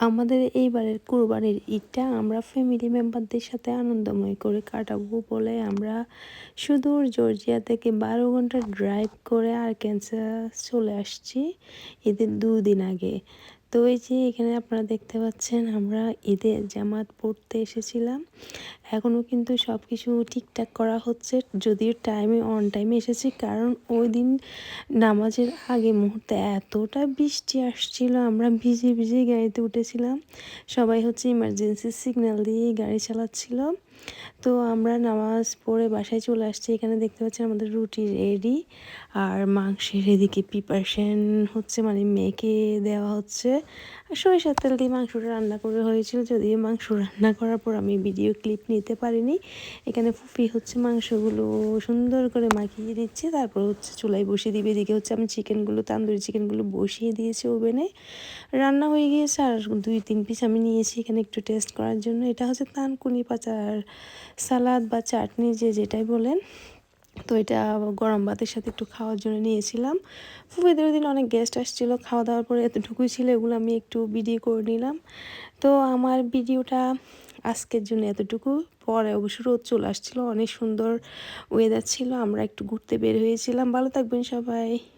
আমাদের এইবারের কুরবানির ঈদটা আমরা ফ্যামিলি মেম্বারদের সাথে আনন্দময় করে কাটাবো বলে আমরা সুদূর জর্জিয়া থেকে বারো ঘণ্টা ড্রাইভ করে আর ক্যান্সার চলে আসছি ঈদের দুদিন আগে। তো এই যে এখানে আপনারা দেখতে পাচ্ছেন, আমরা ঈদের জামাত পড়তে এসেছিলাম। এখনও কিন্তু সব কিছু ঠিকঠাক করা হচ্ছে, যদিও টাইমে অন টাইমে এসেছি, কারণ ওই দিন নামাজের আগে মুহূর্তে এতটা বৃষ্টি আসছিল, আমরা ভিজে ভিজে গাড়িতে উঠেছিলাম। সবাই হচ্ছে ইমার্জেন্সি সিগন্যাল দিয়ে গাড়ি চালাচ্ছিল। তো আমরা নামাজ পড়ে বাসায় চলে আসছি। এখানে দেখতে পাচ্ছি আমাদের রুটি রেডি আর মাংসের এদিকে প্রিপারেশন হচ্ছে মানে মেখে দেওয়া হচ্ছে। আর সরিষার তেল দিয়ে মাংসটা রান্না করে হয়েছিল, যদিও মাংস রান্না করার পর আমি ভিডিও ক্লিপ নিতে পারিনি। এখানে ফুফি হচ্ছে মাংসগুলো সুন্দর করে মাখিয়ে দিচ্ছে তারপর হচ্ছে চুলায় বসিয়ে দিবে। এদিকে হচ্ছে আমি চিকেনগুলো তান্দুরি চিকেনগুলো বসিয়ে দিয়েছি ওভেনে। রান্না হয়ে গিয়েছে, আর দুই তিন পিস আমি নিয়েছি। এখানে একটু টেস্ট করার জন্য। এটা হচ্ছে তানকুনি পাচার সালাদ বা চাটনি যে যেটাই বলেন, তো এটা গরম ভাতের সাথে একটু খাওয়ার জন্য নিয়েছিলাম। ফুফেদের দিন অনেক গেস্ট আসছিল, খাওয়া দাওয়ার পরে এতটুকুই ছিল, এগুলো আমি একটু ভিডিও করে নিলাম। তো আমার ভিডিওটা আজকের জন্য এতটুকু। পরে অবশ্য রোদ চলে আসছিল, অনেক সুন্দর ওয়েদার ছিল, আমরা একটু ঘুরতে বের হয়েছিলাম। ভালো থাকবেন সবাই।